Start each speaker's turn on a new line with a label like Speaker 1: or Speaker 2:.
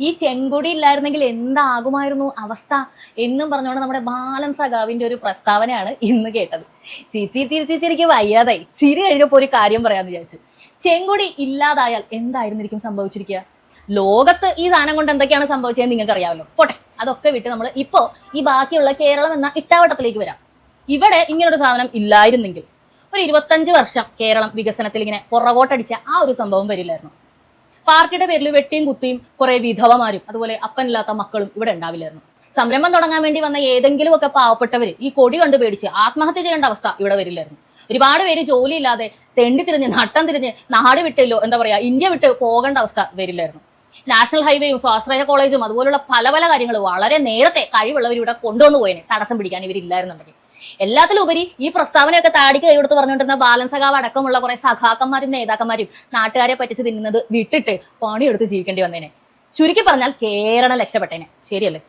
Speaker 1: ഈ ചെങ്കൊടി ഇല്ലായിരുന്നെങ്കിൽ എന്താകുമായിരുന്നു അവസ്ഥ എന്നും പറഞ്ഞുകൊണ്ട് നമ്മുടെ ബാലൻ സഖാവിന്റെ ഒരു പ്രസ്താവനയാണ് ഇന്ന് കേട്ടത്. ചിരി ചിരി ചിരി ചിരിക്ക് വയ്യാതായി. ചിരി കഴിഞ്ഞപ്പോ ഒരു കാര്യം പറയാന്ന് വിചാരിച്ചു. ചെങ്കൊടി ഇല്ലാതായാൽ എന്തായിരുന്നിരിക്കും സംഭവിച്ചിരിക്കുക? ലോകത്ത് ഈ സാധനം കൊണ്ട് എന്തൊക്കെയാണ് സംഭവിച്ചതെന്ന് നിങ്ങൾക്ക് അറിയാമല്ലോ പോട്ടെ അതൊക്കെ വിട്ട് നമ്മൾ ഇപ്പോ ഈ ബാക്കിയുള്ള കേരളം എന്ന ഇട്ടാവട്ടത്തിലേക്ക് വരാം. ഇവിടെ ഇങ്ങനൊരു സാധനം ഇല്ലായിരുന്നെങ്കിൽ ഒരു ഇരുപത്തഞ്ച് വർഷം കേരളം വികസനത്തിൽ ഇങ്ങനെ പുറകോട്ടടിച്ച ആ ഒരു സംഭവം വരില്ലായിരുന്നു. പാർട്ടിയുടെ പേരിൽ വെട്ടിയും കുത്തിയും കുറെ വിധവമാരും അതുപോലെ അപ്പനില്ലാത്ത മക്കളും ഇവിടെ ഉണ്ടാവില്ലായിരുന്നു. സംരംഭം തുടങ്ങാൻ വേണ്ടി വന്ന ഏതെങ്കിലും ഒക്കെ പാവപ്പെട്ടവര് ഈ കൊടി കണ്ട് പേടിച്ച് ആത്മഹത്യ ചെയ്യേണ്ട അവസ്ഥ ഇവിടെ വരില്ലായിരുന്നു. ഒരുപാട് പേര് ജോലിയില്ലാതെ തെണ്ടി തിരിഞ്ഞ് നട്ടം തിരിഞ്ഞ് നാട് വിട്ടില്ലോ എന്താ പറയാ ഇന്ത്യ വിട്ട് പോകേണ്ട അവസ്ഥ വരില്ലായിരുന്നു. നാഷണൽ ഹൈവേയും സ്വാശ്രയ കോളേജും അതുപോലുള്ള പല പല കാര്യങ്ങളും വളരെ നേരത്തെ കഴിവുള്ളവർ ഇവിടെ കൊണ്ടുവന്നു പോയേനെ. തടസ്സം പിടിക്കാൻ ഇവരില്ലായിരുന്നുണ്ടെങ്കിൽ. എല്ലാത്തിലും ഉപരി ഈ പ്രസ്താവനയൊക്കെ താടിക്ക് കൈകൊടുത്ത് പറഞ്ഞുകൊണ്ടിരുന്ന ബാലൻ സഖാവ് അടക്കമുള്ള കുറെ സഖാക്കന്മാരും നേതാക്കന്മാരും നാട്ടുകാരെ പറ്റിച്ച് തിന്നുന്നത് വിട്ടിട്ട് പണിയെടുത്ത് ജീവിക്കേണ്ടി വന്നേനെ. ചുരുക്കി പറഞ്ഞാൽ കേരളം രക്ഷപ്പെട്ടേനെ. ശരിയല്ലേ?